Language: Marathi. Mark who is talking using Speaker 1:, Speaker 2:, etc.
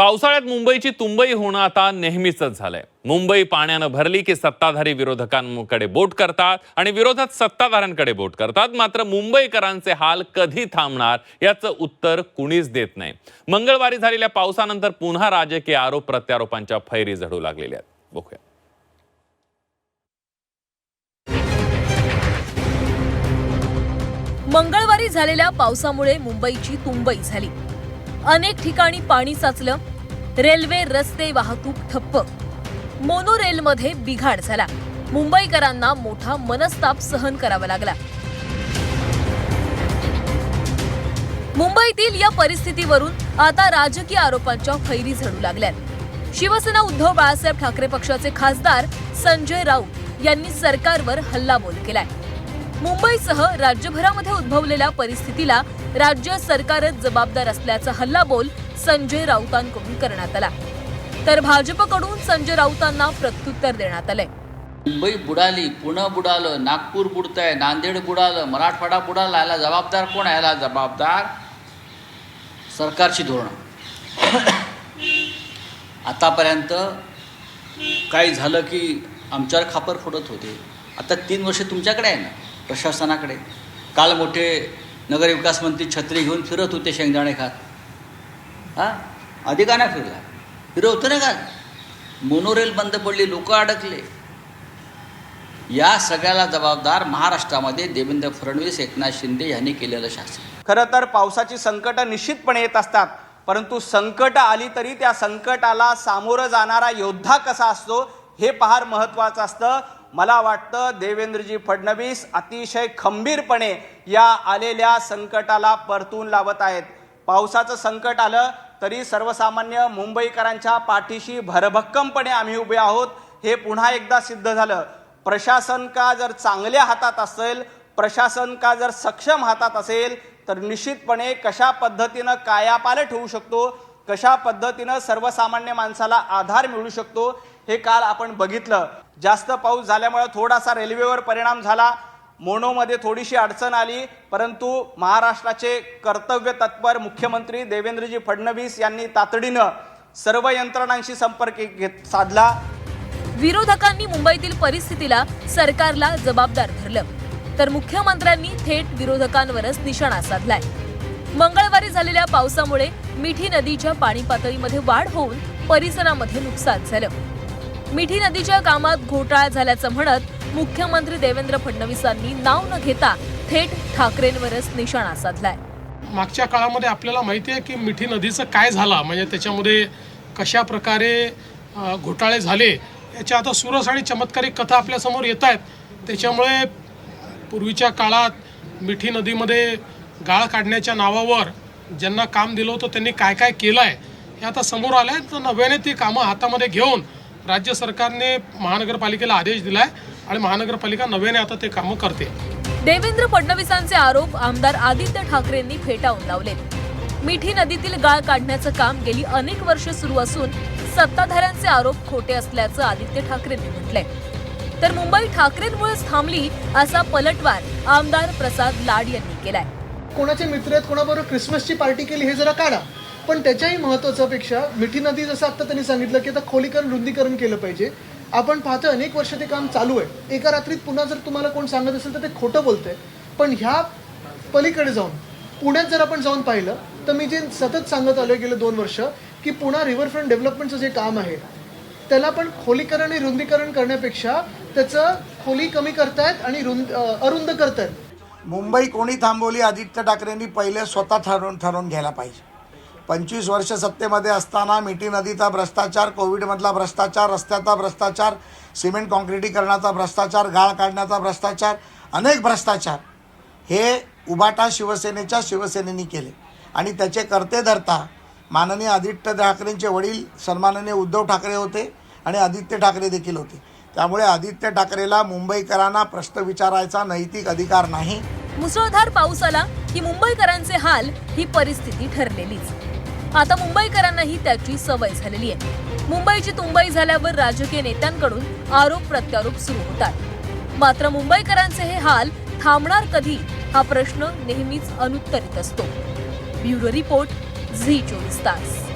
Speaker 1: पावसाळ्यात मुंबईची तुंबई होणं आता नेहमीच झालंय. मुंबई पाण्यानं भरली की सत्ताधारी विरोधकांकडे बोट करतात आणि विरोधात सत्ताधाऱ्यांकडे बोट करतात. मात्र मुंबईकरांचे हाल कधी थांबणार याचं उत्तर कुणीच देत नाही. मंगळवारी झालेल्या पावसानंतर पुन्हा राजकीय आरोप प्रत्यारोपांच्या फैरी झडू लागलेल्या आहेत. बघूया.
Speaker 2: मंगळवारी झालेल्या पावसामुळे मुंबईची तुंबई झाली. अनेक ठिकाणी पाणी साचलं. रेल्वे रस्ते वाहतूक ठप्प. मोनोरेलमध्ये बिघाड झाला. मुंबईकरांना मोठा मनस्ताप सहन करावा लागला. मुंबईतील या परिस्थितीवरून आता राजकीय आरोपांच्या फैरी झडू लागल्यात. शिवसेना उद्धव बाळासाहेब ठाकरे पक्षाचे खासदार संजय राऊत यांनी सरकारवर हल्लाबोल केलाय. मुंबईसह राज्यभरामध्ये उद्भवलेल्या परिस्थितीला राज्य सरकारच जबाबदार असल्याचा हल्लाबोल संजय राऊतांकडून करण्यात आला. तर भाजपकडून संजय राऊतांना प्रत्युत्तर देण्यात आलंय.
Speaker 3: मुंबई बुडाली पुणे बुडालं नागपूर बुडतंय नांदेड बुडालं मराठवाडा बुडाला याला जबाबदार कोण आहे? याला जबाबदार सरकारची धोरणं. आतापर्यंत काही झालं की आमच्यावर खापर फोडत होते. आता तीन वर्ष तुमच्याकडे आहे ना? प्रशासनाकडे. काल मोठे नगरविकास मंत्री छत्री घेऊन फिरत होते शेंगदाणे खात. हां? आधी का नाही फिरला? फिरवतो ना का मोनोरेल बंद पडली लोक अडकले. या सगळ्याला जबाबदार महाराष्ट्रामध्ये देवेंद्र फडणवीस एकनाथ शिंदे यांनी केलेलं शासन.
Speaker 4: खरं तर पावसाची संकटं निश्चितपणे येत असतात परंतु संकट आली तरी त्या संकटाला सामोरं जाणारा योद्धा कसा असतो हे फार महत्त्वाचं असतं. मला वाटतं देवेंद्रजी फडणवीस अतिशय खंबीरपणे या आलेल्या संकटाला परतून लावत आहेत. पावसाचं संकट आलं तरी सर्वसामान्य मुंबईकरांच्या पाठीशी भरभक्कमपणे आम्ही उभे आहोत हे पुन्हा एकदा सिद्ध झालं. प्रशासन का जर चांगल्या हातात असेल प्रशासन का जर सक्षम हातात असेल तर निश्चितपणे कशा पद्धतीनं कायापालट होऊ शकतो कशा पद्धतीनं सर्वसामान्य माणसाला आधार मिळू शकतो हे काल आपण बघितलं. जास्त पाऊस झाल्यामुळे थोडासा रेल्वेवर परिणाम झाला. मोनोमध्ये थोडीशी अडचण आली परंतु महाराष्ट्राचे कर्तव्य तत्पर मुख्यमंत्री देवेंद्रजी फडणवीस यांनी तातडीनं सर्व यंत्रणांशी संपर्क घेत साधला.
Speaker 2: विरोधकांनी मुंबईतील परिस्थितीला सरकारला जबाबदार धरलं. तर मुख्यमंत्र्यांनी थेट विरोधकांवरच निशाणा साधलाय. मंगळवारी झालेल्या पावसामुळे मिठी नदीच्या पाणी पातळीमध्ये वाढ होऊन परिसरामध्ये नुकसान झालं. मिठी नदीच्या कामात घोटाळा झाल्याचं म्हणत मुख्यमंत्री देवेंद्र फडणवीसांनी नाव न घेता थेट ठाकरेंवरच निशाणा साधलाय.
Speaker 5: मागच्या काळामध्ये आपल्याला माहिती आहे की मिठी नदीचं काय झालं? म्हणजे त्याच्यामध्ये कशा प्रकारे घोटाळे झाले? याच्या आता सुरस आणि चमत्कारिक कथा आपल्यासमोर येत आहेत त्याच्यामुळे पूर्वीच्या काळात मिठी नदीमध्ये गाळ काढण्याच्या नावावर ज्यांना काम दिलं होतं त्यांनी काय काय केलं आहे हे आता समोर आलं आहे तर नव्याने ती कामं हातामध्ये घेऊन राज्य सरकारने महानगरपालिकेला आदेश दिला आहे आणि महानगरपालिका नव्याने आता ते कामं करते.
Speaker 2: देवेंद्र फडणवीसांचे आरोप आमदार आदित्य ठाकरेंनी फेटाळून लावले. मिठी नदीतील गाळ काढण्याचं काम गेली अनेक वर्ष सुरू असून सत्ताधाऱ्यांचे आरोप खोटे असल्याचं आदित्य ठाकरेंनी म्हटलंय. तर मुंबई ठाकरेंमुळेच थांबली असा पलटवार आमदार प्रसाद लाड यांनी केलाय.
Speaker 6: कोणाचे मित्र आहेत कोणाबरोबर क्रिसमसची पार्टी केली हे जरा काढा. पण त्याच्याही महत्त्वाचं पेक्षा मिठी नदी जसं आता त्यांनी सांगितलं की आता खोलीकरण रुंदीकरण केलं पाहिजे. आपण पाहतो अनेक वर्ष ते काम चालू आहे. एका रात्रीत पुन्हा जर तुम्हाला कोण सांगत असेल तर ते खोटं बोलतंय. पण ह्या पलीकडे जाऊन पुण्यात जर आपण जाऊन पाहिलं तर मी जे सतत सांगत आलो गेले दोन वर्ष की पुणा रिव्हरफ्रंट डेव्हलपमेंटचं जे काम आहे त्याला पण खोलीकरण आणि रुंदीकरण करण्यापेक्षा त्याचं खोली कमी करतायत आणि रुंद अरुंद करतायत.
Speaker 7: मुंबई कोणी थांबवली आदित्य ठाकरेंनी पहिले स्वतः ठरवून ठरवून घ्यायला पाहिजे. पंचवीस वर्ष सत्तेमध्ये असताना मिठी नदीचा भ्रष्टाचार कोविडमधला भ्रष्टाचार रस्त्याचा भ्रष्टाचार सिमेंट कॉन्क्रिटीकरणाचा भ्रष्टाचार गाळ काढण्याचा भ्रष्टाचार अनेक भ्रष्टाचार हे उबाटा शिवसेनेच्या शिवसेनेने केले. आणि त्याचे करते धरता माननीय आदित्य ठाकरेंचे वडील सन्माननीय उद्धव ठाकरे होते आणि आदित्य ठाकरे देखील होते. त्यामुळे आदित्य ठाकरेला मुंबईकरांना प्रश्न विचारायचा नैतिक अधिकार नाही.
Speaker 2: मुसळधार पाऊस आला की मुंबईकरांचे हाल ही परिस्थिती ठरलेलीच. आता मुंबईकरांनाही त्याची सवय झालेली आहे. मुंबईची तुंबई झाल्यावर राजकीय नेत्यांकडून आरोप प्रत्यारोप सुरू होतात. मात्र मुंबईकरांचे हे हाल थांबणार कधी हा प्रश्न नेहमीच अनुत्तरित असतो. ब्युरो रिपोर्ट झी चोवीस तास.